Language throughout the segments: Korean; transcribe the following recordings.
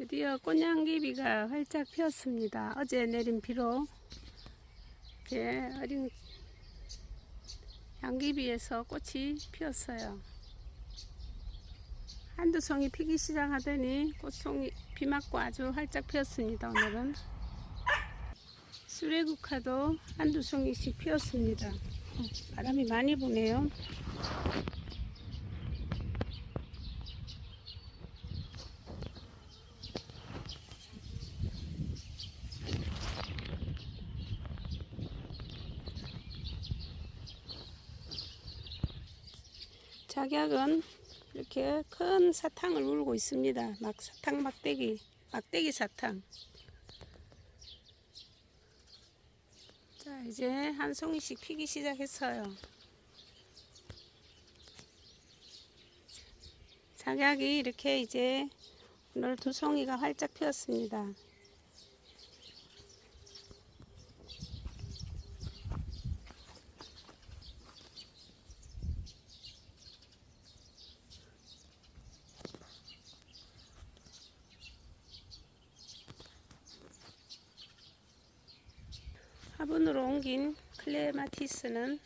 드디어 꽃향기비가 활짝 피었습니다. 어제 내린 비로 이렇게 어린 양귀비에서 꽃이 피었어요. 한두 송이 피기 시작하더니 꽃송이 비 맞고 아주 활짝 피었습니다. 오늘은 수레국화도 한두 송이씩 피었습니다. 어, 바람이 많이 부네요. 작약은 이렇게 큰 사탕을 울고 있습니다. 막 사탕 막대기, 막대기 사탕. 자, 이제 한 송이씩 피기 시작했어요. 작약이 이렇게 이제 오늘 두 송이가 활짝 피었습니다. 화분으로 옮긴 클레마티스는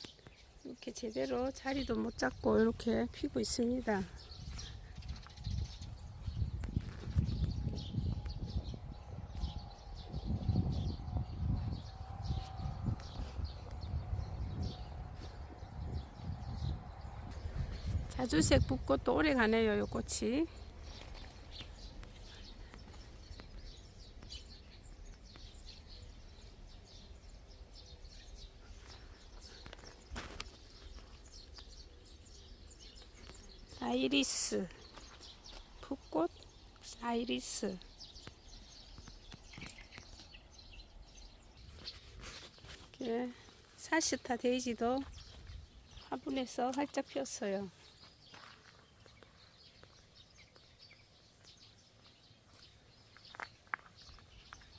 이렇게 제대로 자리도 못 잡고 이렇게 피고 있습니다. 자주색 붓꽃도 오래 가네요, 이 꽃이. 아이리스 풋꽃 아이리스 이렇게 사시타 데이지도 화분에서 활짝 피었어요.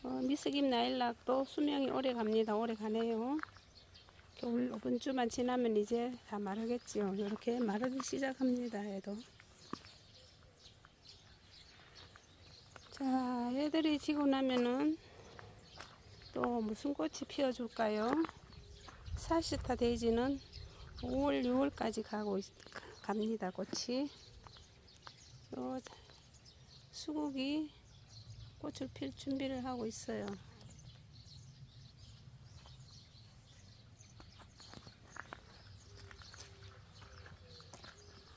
어, 미스김 나일락도 수명이 오래 갑니다. 오래 가네요. 겨울 5분 주만 지나면 이제 다 마르겠지요. 이렇게 마르기 시작합니다. 얘도. 자, 얘들이 지고 나면은 또 무슨 꽃이 피어줄까요? 사시타 데이지는 5월, 6월까지 가고 있, 갑니다. 꽃이. 요 수국이 꽃을 필 준비를 하고 있어요.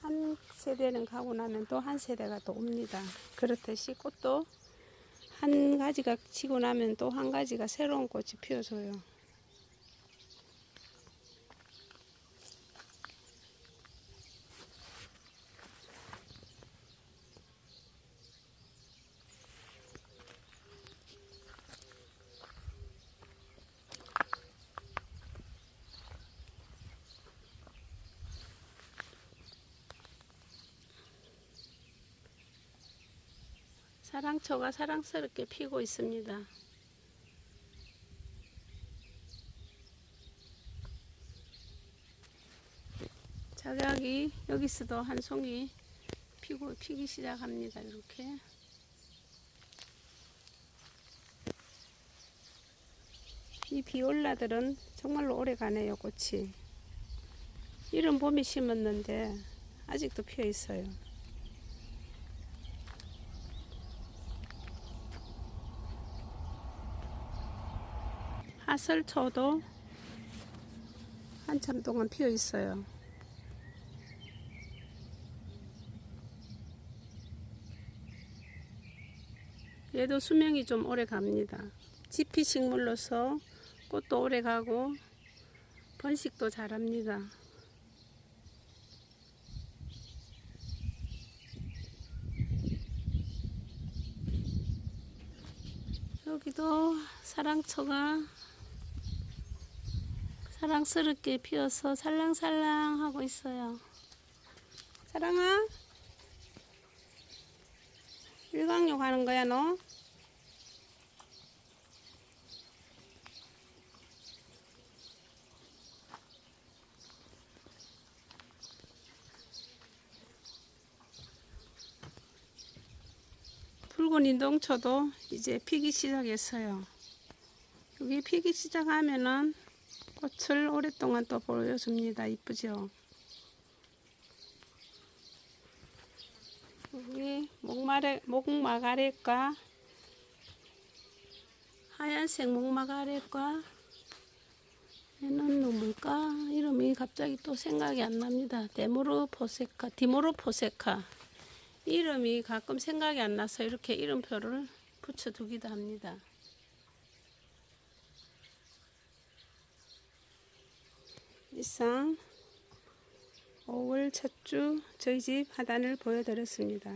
한 세대는 가고 나면 또 한 세대가 또 옵니다. 그렇듯이 꽃도 한 가지가 치고 나면 또 한 가지가 새로운 꽃이 피어줘요. 사랑초가 사랑스럽게 피고 있습니다. 작약이 여기서도 한 송이 피고 피기 시작합니다. 이렇게 이 비올라들은 정말로 오래 가네요. 꽃이 이런 봄에 심었는데 아직도 피어 있어요. 하설초도 한참 동안 피어 있어요. 얘도 수명이 좀 오래 갑니다. 지피 식물로서 꽃도 오래 가고 번식도 잘합니다. 여기도 사랑초가 사랑스럽게 피어서 살랑살랑 하고 있어요. 사랑아, 일광욕 하는 거야, 너? 붉은 인동초도 이제 피기 시작했어요. 여기 피기 시작하면은 꽃을 오랫동안 또 보여줍니다. 이쁘죠? 여기 목마레, 목마가렛과 하얀색 목마가렛과 얘는 누굴까? 이름이 갑자기 또 생각이 안 납니다. 데모르 포세카, 디모르 포세카. 이름이 가끔 생각이 안 나서 이렇게 이름표를 붙여두기도 합니다. 이상 5월 첫 주 저희 집 하단을 보여드렸습니다.